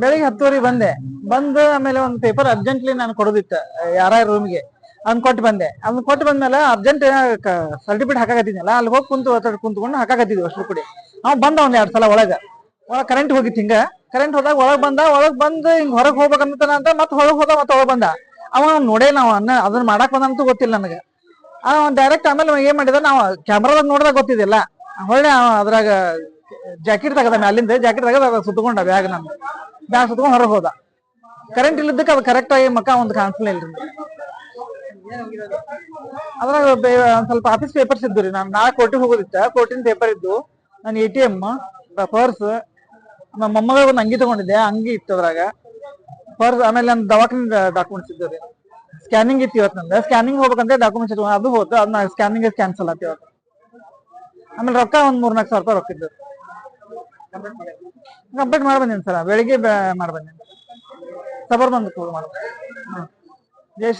ಬೆಳಿಗ್ಗೆ ಹತ್ತುವರೆಗೆ ಬಂದೆ. ಬಂದು ಆಮೇಲೆ ಒಂದು ಪೇಪರ್ ಅರ್ಜೆಂಟ್ಲಿ ನಾನು ಕೊಡೋದಿತ್ತು ಯಾರ ರೂಮ್ಗೆ ಅದನ್ನ ಕೊಟ್ಟು ಬಂದೆ. ಅದನ್ನ ಕೊಟ್ಟು ಬಂದ್ಮೇಲೆ ಅರ್ಜೆಂಟ್ ಸರ್ಟಿಫಿಕೇಟ್ ಹಾಕಾಕತ್ತಿದ್ನಲ್ಲ, ಅಲ್ಲಿ ಹೋಗಿ ಕುಂತು ಒತ್ತಡ ಕುಂತ್ಕೊಂಡು ಹಾಕಾಕತ್ತಿದ್ವಿ ಅಷ್ಟು ಕೂಡಿ. ಅವ್ ಬಂದ ಒಂದ್ ಎರಡು ಸಲ ಒಳಗೆ. ಒಳಗ್ ಕರೆಂಟ್ ಹೋಗಿತ್ತು ಹಿಂಗೆ. ಕರೆಂಟ್ ಹೋದಾಗ ಒಳಗೆ ಬಂದ, ಒಳಗೆ ಬಂದು ಹಿಂಗೆ ಹೊರಗೆ ಹೋಗ್ಬೇಕಂತಾನ ಅಂತ ಮತ್ತೆ ಹೊರಗೆ ಹೋದ ಮತ್ತೆ ಒಳಗೆ ಬಂದ. ಅವ ನೋಡೇ ನಾವು ಅನ್ನ, ಅದನ್ನ ಮಾಡಕ್ ಬಂದಂತೂ ಗೊತ್ತಿಲ್ಲ ನನಗೆ. ಅವ್ನು ಡೈರೆಕ್ಟ್ ಆಮೇಲೆ ಏನ್ ಮಾಡಿದ, ನಾವು ಕ್ಯಾಮ್ರಾದಾಗ ನೋಡಿದಾಗ ಗೊತ್ತಿದ್ದಿಲ್ಲ. ಹೊಳ್ಳೆ ಅದ್ರಾಗ ಜಾಕೆಟ್ ತೆಗದ ಅಲ್ಲಿಂದ ಜಾಕೆಟ್ ತೆಗದ ಅದ ಸುತ್ತಕೊಂಡ ಬ್ಯಾಗ್ ನಂದು ಬ್ಯಾಗ್ ಸುತ್ಕೊಂಡ್ ಹೊರಗೆ ಹೋದ. ಕರೆಂಟ್ ಇಲ್ಲದಕ್ಕೆ ಅದು ಕರೆಕ್ಟ್ ಆಗಿ ಮಕ್ಕ ಒಂದು ಕಾಣಿಸ್ಲಿಲ್ಲ ಇಲ್ರಿ ಅದ್ರಾಗ ಸ್ವಲ್ಪ ಆಫೀಸ್ ಪೇಪರ್ಸ್ ಇದ್ದು ರೀ. ನಾನು ನಾಳೆ ಕೋರ್ಟಿಗೆ ಹೋಗೋದಿತ್ತ ಕೋರ್ಟಿನ ಪೇಪರ್ ಇದ್ದು ನನ್ನ ಎ ಟಿ ಎಂ ಪರ್ಸ್ ನಮ್ಮ ಮೊಮ್ಮಗ ಒಂದು ಅಂಗಿ ತಗೊಂಡಿದ್ದೆ. ಅಂಗಿ ಇತ್ತು ಅದ್ರಾಗ. ಪರ್ಸ್ ಆಮೇಲೆ ನನ್ನ ದವಾಖಾನೆ ಡಾಕ್ಯುಮೆಂಟ್ಸ್ ಇದ್ದು ರೀ. ಸ್ಕ್ಯಾನಿಂಗ್ ಇತ್ತು ಇವತ್ತು ನಂದು. ಸ್ಕ್ಯಾನಿಂಗ್ ಹೋಗ್ಬೇಕಂತ ಡಾಕ್ಯುಮೆಂಟ್ಸ್ ಅದು ಹೋದ ಅದನ್ನ ಸ್ಕ್ಯಾನಿಂಗ್ ಕ್ಯಾನ್ಸಲ್ ಆಯ್ತು ಇವತ್ತು. ಆಮೇಲೆ ರೊಕ್ಕ ಒಂದ್ ಮೂರ್ನಾಲ್ಕು ಸಾವಿರ ರೂಪಾಯಿ ರೊಕ್ಕ ಇದ್ದು ಕಂಪ್ಲೀಟ್ ಮಾಡಿ. ಬಂದೀನಿ ಸರ್. ಬೆಳಿಗ್ಗೆ ಮಾಡಿ ಬಂದೀನಿ. ಸಬರ್ ಬಂದು ಮಾಡಿ ಜೈ